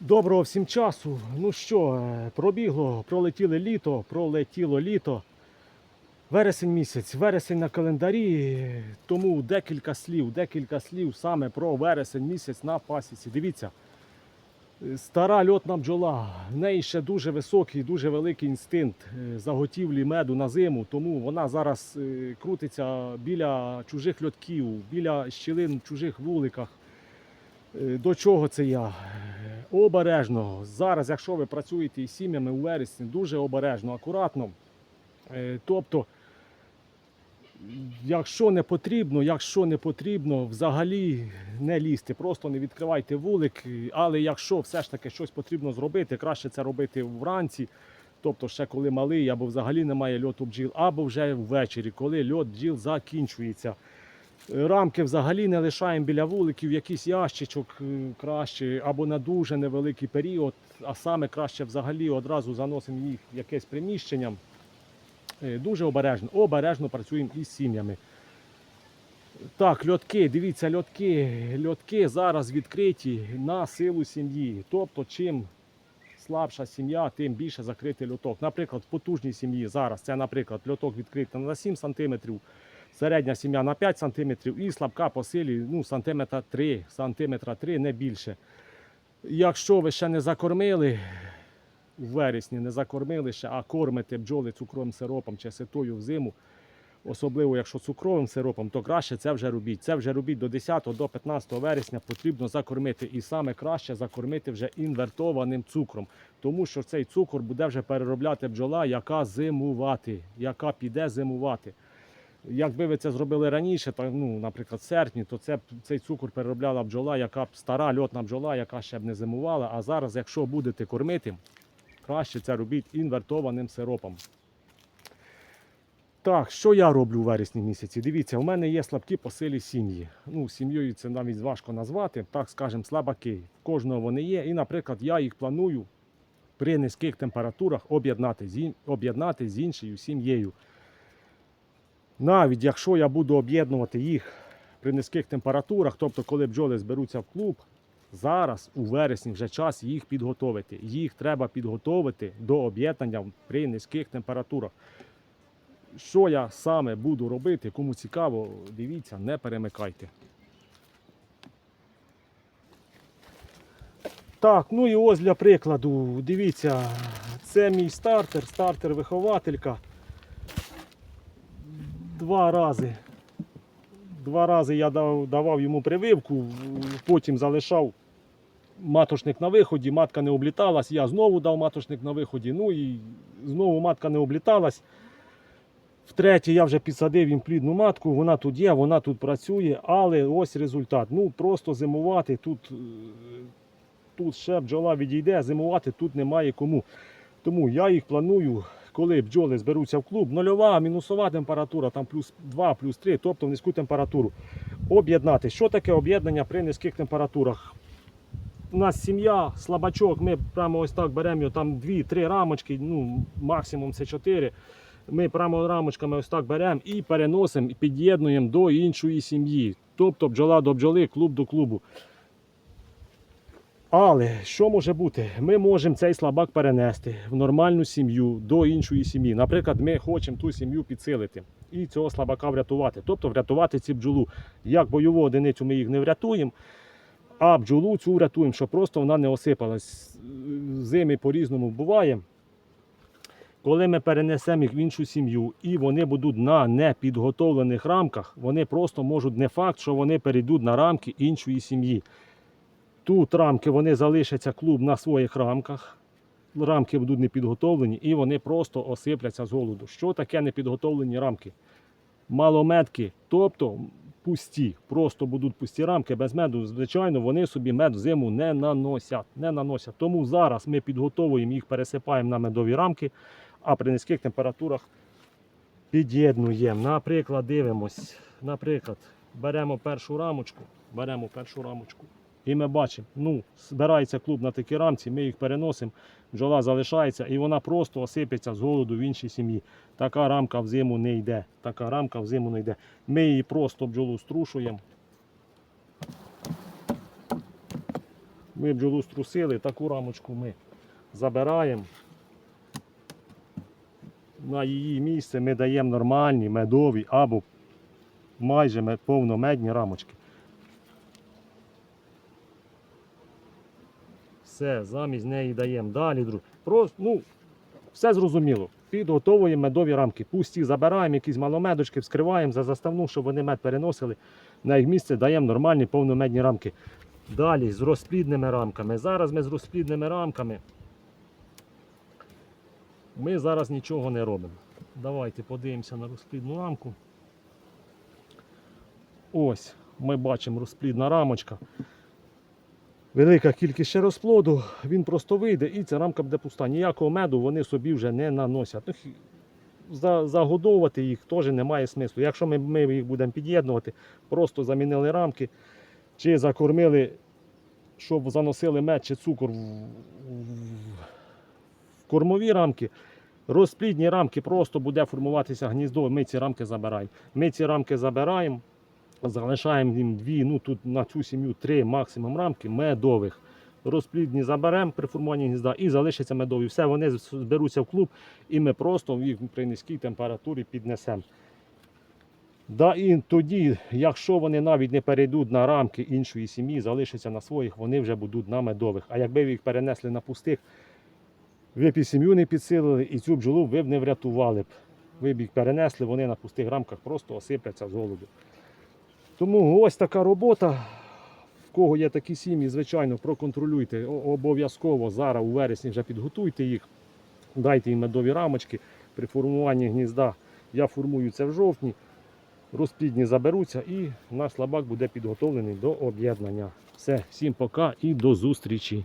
Доброго всім часу. Ну що, е, пробігло, пролетіло літо, пролетіло літо. Вересень місяць, вересень на календарі, тому декілька слів, декілька слів саме про вересень місяць на пасіці. Дивіться, стара льотна бджола, в неї ще дуже високий, дуже великий інстинкт е, заготівлі меду на зиму, тому вона зараз е, крутиться біля чужих льотків, біля щілин в чужих вуликах. До чого це я? Обережно. Зараз, якщо ви працюєте із сім'ями у вересні, дуже обережно, акуратно. Е, Тобто, якщо не потрібно, якщо не потрібно, взагалі не лізьте, просто не відкривайте вулик. Але якщо все ж таки щось потрібно зробити, краще це робити вранці. Тобто, ще коли малий, або взагалі немає льоту бджіл, або вже ввечері, коли льот бджіл закінчується. Рамки взагалі не лишаємо біля вуликів, якийсь ящичок е, краще, або на дуже невеликий період, а саме краще взагалі одразу заносимо їх в якесь приміщення. Е, Дуже обережно, обережно працюємо із сім'ями. Так, льотки, дивіться, льотки. Льотки зараз відкриті на силу сім'ї. Тобто, чим слабша сім'я, тим більше закритий льоток. Наприклад, в потужній сім'ї зараз це, наприклад, льоток відкритий на 7 см, середня сім'я на 5 см і слабка по силі ну, сантиметра 3, сантиметра 3, не більше. Якщо ви ще не закормили у вересні, не закормили ще, а кормите бджоли цукровим сиропом чи ситою взиму, особливо якщо цукровим сиропом, то краще це вже робіть. Це вже робіть до 10 до 15 вересня потрібно закормити. І саме краще закормити вже інвертованим цукром. Тому що цей цукор буде вже переробляти бджола, яка зимувати, яка піде зимувати. Якби ви це зробили раніше, так, ну, наприклад, в серпні, то це, цей цукор переробляла бджола, яка б стара льотна бджола, яка ще б не зимувала. А зараз, якщо будете кормити, краще це робіть інвертованим сиропом. Так, що я роблю у вересні місяці? Дивіться, у мене є слабкі по силі сім'ї. Ну, сім'єю це навіть важко назвати, так скажемо, слабаки. В кожного вони є. І, наприклад, я їх планую при низьких температурах об'єднати з, з іншою сім'єю. Навіть якщо я буду об'єднувати їх при низьких температурах, тобто коли бджоли зберуться в клуб, зараз у вересні вже час їх підготовити. Їх треба підготовити до об'єднання при низьких температурах. Що я саме буду робити, кому цікаво, дивіться, не перемикайте. Так, ну і ось для прикладу, дивіться, це мій стартер, стартер-вихователька. Два рази. Два рази я давав йому прививку, потім залишав маточник на виході, матка не обліталась, я знову дав маточник на виході, ну і знову матка не обліталась. Втретє, я вже підсадив їм плідну матку, вона тут є, вона тут працює, але ось результат. Ну просто зимувати тут, е, тут ще бджола відійде, зимувати тут немає кому. Тому я їх планую, коли бджоли зберуться в клуб, нульова, мінусова температура, там плюс 2, плюс 3, тобто в низьку температуру. Об'єднати. Що таке об'єднання при низьких температурах? У нас сім'я, слабачок, ми прямо ось так беремо там 2-3 рамочки, ну максимум це 4. Ми прямо рамочками ось так беремо і переносимо, і під'єднуємо до іншої сім'ї. Тобто бджола до бджоли, клуб до клубу. Але що може бути? Ми можемо цей слабак перенести в нормальну сім'ю до іншої сім'ї. Наприклад, ми хочемо ту сім'ю підсилити і цього слабака врятувати. Тобто врятувати ці бджолу. Як бойову одиницю ми їх не врятуємо, а бджолу цю врятуємо, щоб просто вона не осипалась. Зими по-різному буває. Коли ми перенесемо їх в іншу сім'ю і вони будуть на непідготовлених рамках, вони просто можуть не факт, що вони перейдуть на рамки іншої сім'ї. Тут рамки вони залишаться клуб на своїх рамках. Рамки будуть не підготовлені і вони просто осипляться з голоду. Що таке непідготовлені рамки? Малометки, тобто пусті, просто будуть пусті рамки без меду. Звичайно, вони собі мед в зиму не наносять. Не наносять. Тому зараз ми підготовуємо їх, пересипаємо на медові рамки, а при низьких температурах під'єднуємо. Наприклад, дивимось. Наприклад, беремо першу рамочку, беремо першу рамочку. І ми бачимо, ну, збирається клуб на такій рамці, ми їх переносимо, бджола залишається і вона просто осипеться з голоду в іншій сім'ї. Така рамка в зиму не йде. Така рамка в зиму не йде. Ми її просто бджолу струшуємо. Ми бджолу струсили, таку рамочку ми забираємо. На її місце ми даємо нормальні медові або майже повномедні рамочки. Все, замість неї даємо далі. друг. Просто, ну, все зрозуміло. Підготовуємо медові рамки. Пусті забираємо якісь маломедочки, вскриваємо за заставну, щоб вони мед переносили. На їх місце даємо нормальні повномедні рамки. Далі з розплідними рамками. Зараз ми з розплідними рамками. Ми зараз нічого не робимо. Давайте подивимося на розплідну рамку. Ось ми бачимо розплідна рамочка. Велика кількість ще розплоду, він просто вийде і ця рамка буде пуста. Ніякого меду вони собі вже не наносять. Ну, за- загодовувати їх теж немає смислу. Якщо ми, ми їх будемо під'єднувати, просто замінили рамки чи закормили, щоб заносили мед чи цукор в- в кормові рамки. Розплідні рамки просто буде формуватися гніздо, ми ці рамки забираємо. Ми ці рамки забираємо, залишаємо їм дві, ну тут на цю сім'ю три максимум рамки медових. Розплідні заберемо при формуванні гнізда і залишаться медові. Все, вони зберуться в клуб і ми просто їх при низькій температурі піднесемо. Да, і тоді, якщо вони навіть не перейдуть на рамки іншої сім'ї, залишаться на своїх, вони вже будуть на медових. А якби ви їх перенесли на пустих, ви б і сім'ю не підсилили, і цю бджолу ви б не врятували б. Ви б їх перенесли, вони на пустих рамках просто осипляться з голоду. Тому ось така робота. В кого є такі сім'ї, звичайно, проконтролюйте. Обов'язково зараз у вересні вже підготуйте їх, дайте їм медові рамочки. При формуванні гнізда я формую це в жовтні. Розплідні заберуться і наш лабак буде підготовлений до об'єднання. Все, всім пока і до зустрічі.